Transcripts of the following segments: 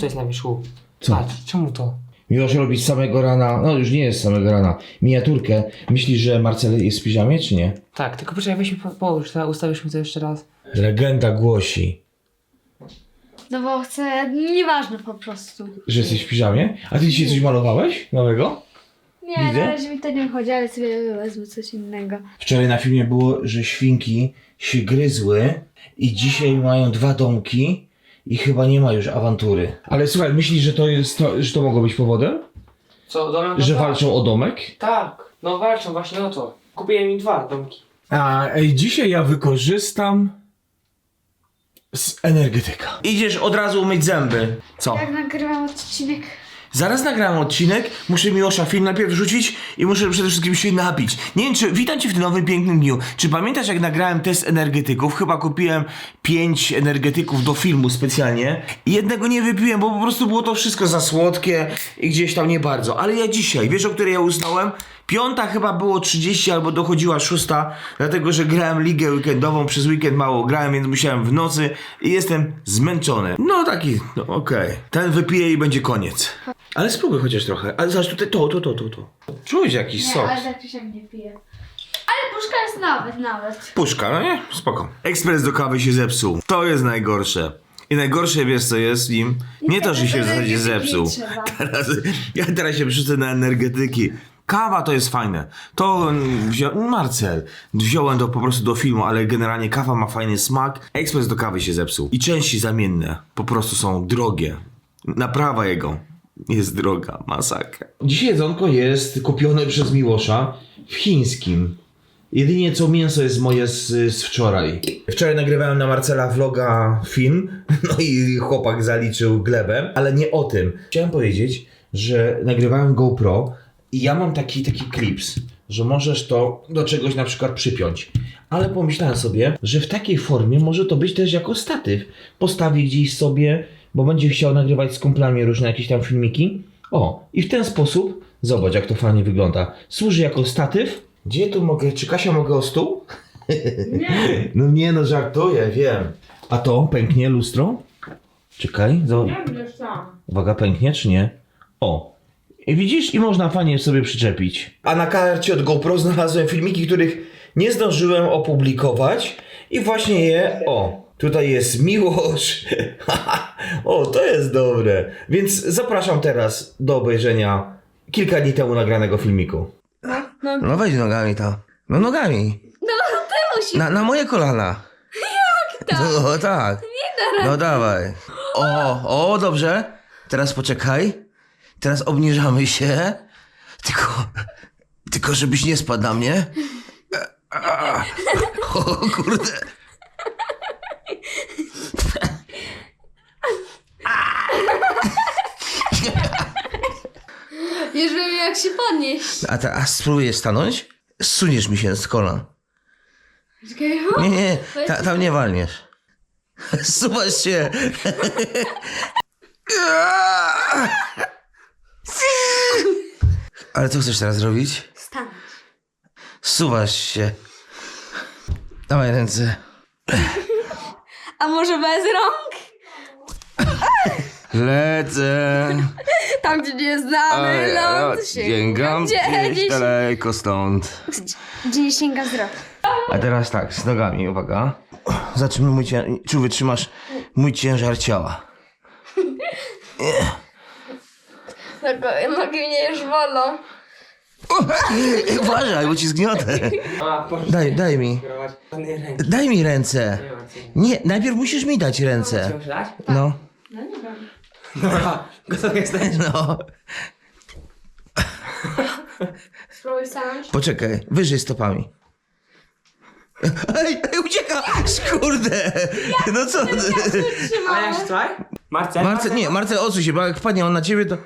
To jest na wierzchu. Co? Patrz, czemu to? Miłosz robi z samego rana, no już nie jest z samego rana, miniaturkę. Myślisz, że Marcel jest w piżamie, czy nie? Tak, tylko poczekaj, weź mi po- połóż, to ustawisz mi to jeszcze raz. Legenda głosi, No bo chcę, nieważne po prostu. że jesteś w piżamie. A ty dzisiaj coś malowałeś nowego? Nie, Widzę. na razie mi to nie chodzi, ale sobie wezmę coś innego. Wczoraj na filmie było, że świnki się gryzły i dzisiaj mają dwa domki i chyba nie ma już awantury. Ale słuchaj, myślisz, że to jest to, że to mogło być powodem? Co, domek? Że walczą o domek? Tak, no walczą właśnie o to. Kupiłem im dwa domki. A ej, dzisiaj ja wykorzystam z energetyka. Idziesz od razu umyć zęby. Co? Jak nagrywam odcinek, Zaraz nagram odcinek, muszę Miłosza film najpierw wrzucić i muszę przede wszystkim się napić. Nie wiem, czy witam cię w tym nowym pięknym dniu. Czy pamiętasz jak nagrałem test energetyków? Chyba kupiłem pięć energetyków do filmu specjalnie. I jednego nie wypiłem, bo po prostu było to wszystko za słodkie i gdzieś tam nie bardzo. Ale ja dzisiaj, wiesz o której ja usnąłem? Piąta chyba było 30 albo dochodziła szósta, dlatego że grałem ligę weekendową, przez weekend mało grałem, więc musiałem w nocy i jestem zmęczony. No taki, no okej. Ten wypije i będzie koniec. Ale spróbuj chociaż trochę. Ale zobacz tutaj to, to, to, to, to. Czuć jakiś nie, sok. ale tak siak nie piję. Ale puszka jest nawet, nawet. Puszka, no nie? Spoko. Ekspres do kawy się zepsuł. To jest najgorsze. I najgorsze wiesz co jest w nim? Nie to, że się w zasadzie zepsuł. Teraz, ja teraz się przerzucę na energetyki. Kawa to jest fajne. To mm, wzią... Marcel, wziąłem to po prostu do filmu, ale generalnie kawa ma fajny smak. Ekspres do kawy się zepsuł. I części zamienne po prostu są drogie. Naprawa jego jest droga, masakra. Dzisiaj jedzonko jest kupione przez Miłosza w chińskim. Jedynie co mięso jest moje z, z wczoraj. Wczoraj nagrywałem na Marcela vloga film, no i chłopak zaliczył glebę, ale nie o tym. Chciałem powiedzieć, że nagrywałem GoPro i ja mam taki, taki klips, że możesz to do czegoś na przykład przypiąć. Ale pomyślałem sobie, że w takiej formie może to być też jako statyw. Postawię gdzieś sobie, bo będzie chciał nagrywać z kumplami różne jakieś tam filmiki. O, i w ten sposób, zobacz jak to fajnie wygląda. Służy jako statyw. Gdzie tu mogę, czy Kasia mogę o stół? Nie, No nie no, żartuję, wiem. A to pęknie lustro? Czekaj, zo... będziesz sam. uwaga, pęknie czy nie? O. I widzisz, i można fajnie sobie przyczepić. A na karcie od GoPro znalazłem filmiki, których nie zdążyłem opublikować i właśnie je, o, tutaj jest miłość. o, to jest dobre. Więc zapraszam teraz do obejrzenia kilka dni temu nagranego filmiku. no. No weź nogami to. No nogami. No ty musisz. Na, na moje kolana. Jak tak? No tak. No dawaj. O, o, dobrze. Teraz poczekaj. Teraz obniżamy się. Tylko, tylko żebyś nie spadł na mnie. A, O kurde. Już wiem jak się podnieść. A, ta, a spróbujesz stanąć? Suniesz mi się z kolan. Czekaj, Nie, nie, ta, tam nie walniesz. Suwasz się. Ale co chcesz teraz zrobić? Stanąć. Suwasz się. Dawaj ręce. A może bez rąk? Lecę. Tam gdzie nie znamy ląd się. Sięgam Gdzie, gdzieś gdzieś, daleko stąd. gdzie nie sięga wzrok. A teraz tak, z nogami, uwaga. Zaczynamy mój ciężar. Czy wytrzymasz mój ciężar ciała? Nogi, nogi mnie już bolą. Uważaj, bo ci zgniotę. A, proszę. Daj, daj mi. Żadnej ręki. Daj mi ręce. Nie ma co. Nie, najpierw musisz mi dać ręce. dać? No, No nie wiem. Dobra, gotowy jesteś? no. Spróbuj stanąć. Poczekaj, wyżej stopami. Ej, ej, ucieka! Kurde! No co ty? A jak się słuchaj? Marcel? Marcel, nie, Marcel, odsuń się, bo jak wpadnie on na ciebie, to...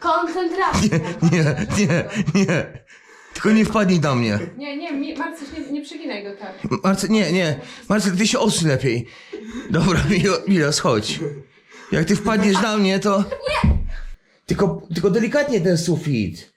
Koncentracja. Nie, nie, nie. Tylko nie wpadnij do mnie. Nie, nie, nie Marcyś, nie, nie przeginaj go tak. Marcel, nie, nie. Marcel, ty się odsuń lepiej. Dobra, Milo, Milos, chodź. Jak ty wpadniesz na mnie, to... Nie! Tylko, tylko delikatnie ten sufit.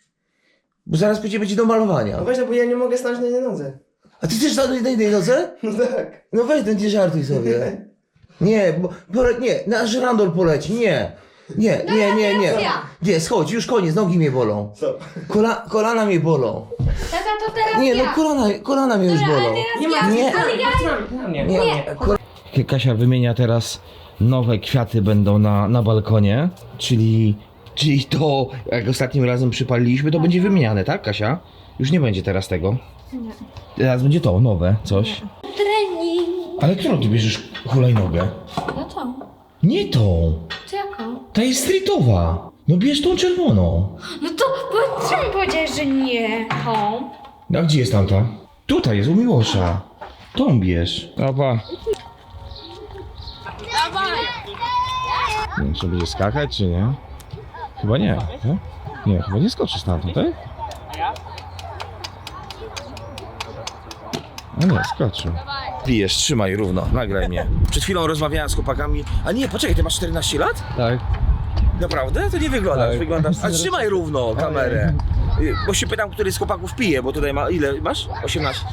Bo zaraz pójdzie będzie do malowania. weź, no bo ja nie mogę stanąć na jednej nodze. A ty też na jednej nodze? No tak. No weź, ten nie żartuj sobie. Nie, bo, pole, nie, nasz randol poleci, nie. Nie, nie, nie, nie. Nie, schodź, już koniec, nogi mnie bolą. Co? Kola, kolana mnie bolą. Tata, to teraz Nie, no ja. kolana, kolana mnie już Dobra, ale bolą. teraz Nie ma. Nie. Ale ja... Na mnie. Nie, Kasia wymienia teraz nowe kwiaty będą na, na balkonie, czyli, czyli to, jak ostatnim razem przypaliliśmy, to będzie wymieniane, tak Kasia? Już nie będzie teraz tego. Nie. Teraz będzie to, nowe, coś. Trening. Ale którą ty bierzesz hulajnogę? No. Nie tą. To jaką? Ta jest streetowa. No bierz tą czerwoną. No to bo czemu powiedziałeś, że nie? O. A gdzie jest tamta? Tutaj jest u Miłosza. Tą bierz. Dobra. Nie wiem, czy będzie skakać, czy nie? Chyba nie. Nie, nie chyba nie skoczysz na to, tak? A nie, skoczył. Pijesz, trzymaj równo, nagraj mnie. Przed chwilą rozmawiałem z chłopakami. A nie, poczekaj, ty masz 14 lat? Tak. Naprawdę? To nie wyglądasz, Tak. wyglądasz. A trzymaj równo kamerę. Y, Bo się pytam, który z chłopaków pije, bo tutaj ma. Ile masz? 18?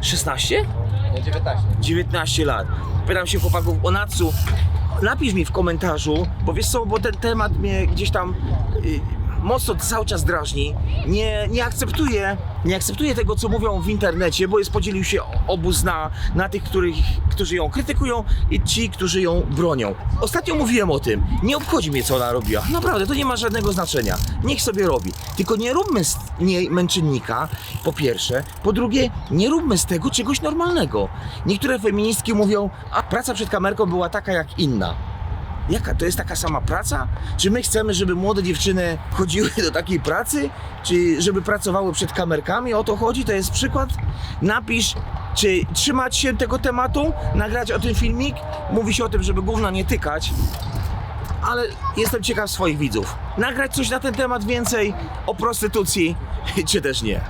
16? Nie, 19. 19 lat. Pytam się chłopaków o Natsu. Napisz mi w komentarzu, bo wiesz co, bo ten temat mnie gdzieś tam y, mocno cały czas drażni. Nie, nie akceptuję, nie akceptuję tego, co mówią w internecie, bo jest podzielił się obóz na, na tych, których, którzy ją krytykują i ci, którzy ją bronią. Ostatnio mówiłem o tym. Nie obchodzi mnie, co ona robiła. Naprawdę, to nie ma żadnego znaczenia. Niech sobie robi. Tylko nie róbmy z niej męczennika, po pierwsze. Po drugie, nie róbmy z tego czegoś normalnego. Niektóre feministki mówią, a praca przed kamerką była taka jak inna. Jaka? To jest taka sama praca? Czy my chcemy, żeby młode dziewczyny chodziły do takiej pracy? Czy żeby pracowały przed kamerkami? O to chodzi? To jest przykład? Napisz, czy trzymać się tego tematu, nagrać o tym filmik. Mówi się o tym, żeby gówna nie tykać. Ale jestem ciekaw swoich widzów. Nagrać coś na ten temat więcej o prostytucji, czy też nie.